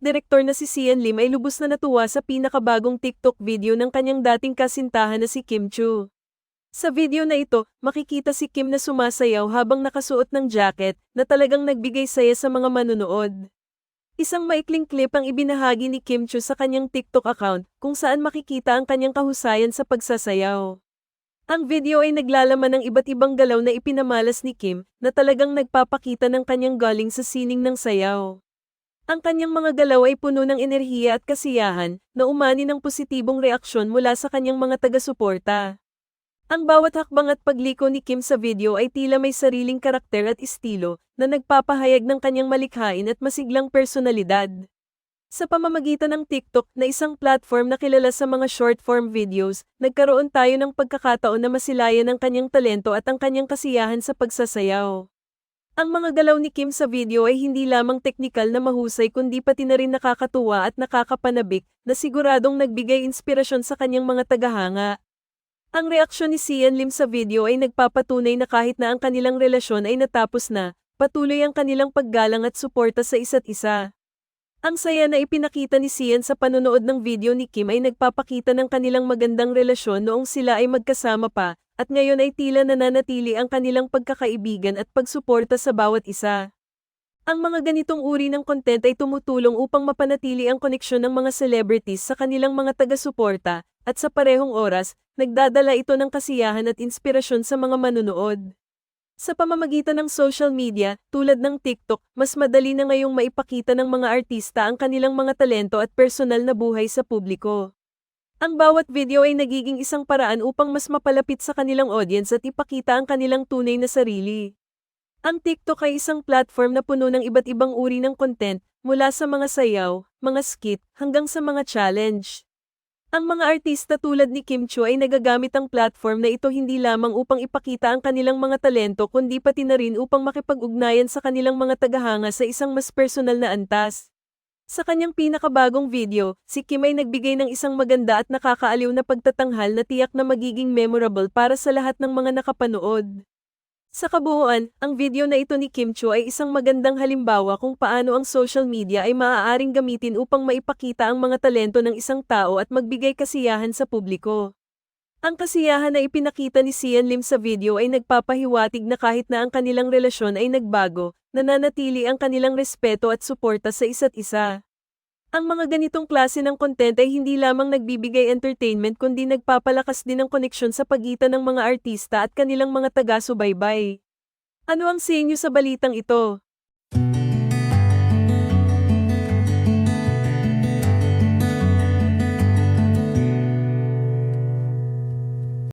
director na si Sian Lim ay lubos na natuwa sa pinakabagong TikTok video ng kanyang dating kasintahan na si Kim Chu. Sa video na ito, makikita si Kim na sumasayaw habang nakasuot ng jacket na talagang nagbigay saya sa mga manunood. Isang maikling clip ang ibinahagi ni Kim Chu sa kanyang TikTok account kung saan makikita ang kanyang kahusayan sa pagsasayaw. Ang video ay naglalaman ng iba't ibang galaw na ipinamalas ni Kim na talagang nagpapakita ng kanyang galing sa sining ng sayaw. Ang kanyang mga galaw ay puno ng enerhiya at kasiyahan na umani ng positibong reaksyon mula sa kanyang mga taga-suporta. Ang bawat hakbang at pagliko ni Kim sa video ay tila may sariling karakter at estilo na nagpapahayag ng kanyang malikhain at masiglang personalidad. Sa pamamagitan ng TikTok na isang platform na kilala sa mga short-form videos, nagkaroon tayo ng pagkakataon na masilayan ang kanyang talento at ang kanyang kasiyahan sa pagsasayaw. Ang mga galaw ni Kim sa video ay hindi lamang teknikal na mahusay kundi pati na rin nakakatuwa at nakakapanabik na siguradong nagbigay inspirasyon sa kanyang mga tagahanga. Ang reaksyon ni Sian Lim sa video ay nagpapatunay na kahit na ang kanilang relasyon ay natapos na, patuloy ang kanilang paggalang at suporta sa isa't isa. Ang saya na ipinakita ni Sian sa panonood ng video ni Kim ay nagpapakita ng kanilang magandang relasyon noong sila ay magkasama pa, at ngayon ay tila nananatili ang kanilang pagkakaibigan at pagsuporta sa bawat isa. Ang mga ganitong uri ng content ay tumutulong upang mapanatili ang koneksyon ng mga celebrities sa kanilang mga taga-suporta, at sa parehong oras, nagdadala ito ng kasiyahan at inspirasyon sa mga manunood. Sa pamamagitan ng social media, tulad ng TikTok, mas madali na ngayong maipakita ng mga artista ang kanilang mga talento at personal na buhay sa publiko. Ang bawat video ay nagiging isang paraan upang mas mapalapit sa kanilang audience at ipakita ang kanilang tunay na sarili. Ang TikTok ay isang platform na puno ng iba't ibang uri ng content, mula sa mga sayaw, mga skit, hanggang sa mga challenge. Ang mga artista tulad ni Kim Chu ay nagagamit ang platform na ito hindi lamang upang ipakita ang kanilang mga talento kundi pati na rin upang makipag-ugnayan sa kanilang mga tagahanga sa isang mas personal na antas. Sa kanyang pinakabagong video, si Kim ay nagbigay ng isang maganda at nakakaaliw na pagtatanghal na tiyak na magiging memorable para sa lahat ng mga nakapanood. Sa kabuuan, ang video na ito ni Kim Chu ay isang magandang halimbawa kung paano ang social media ay maaaring gamitin upang maipakita ang mga talento ng isang tao at magbigay kasiyahan sa publiko. Ang kasiyahan na ipinakita ni Sian Lim sa video ay nagpapahiwatig na kahit na ang kanilang relasyon ay nagbago, nananatili ang kanilang respeto at suporta sa isa't isa. Ang mga ganitong klase ng content ay hindi lamang nagbibigay entertainment kundi nagpapalakas din ng koneksyon sa pagitan ng mga artista at kanilang mga taga-subaybay. Ano ang sa inyo sa balitang ito?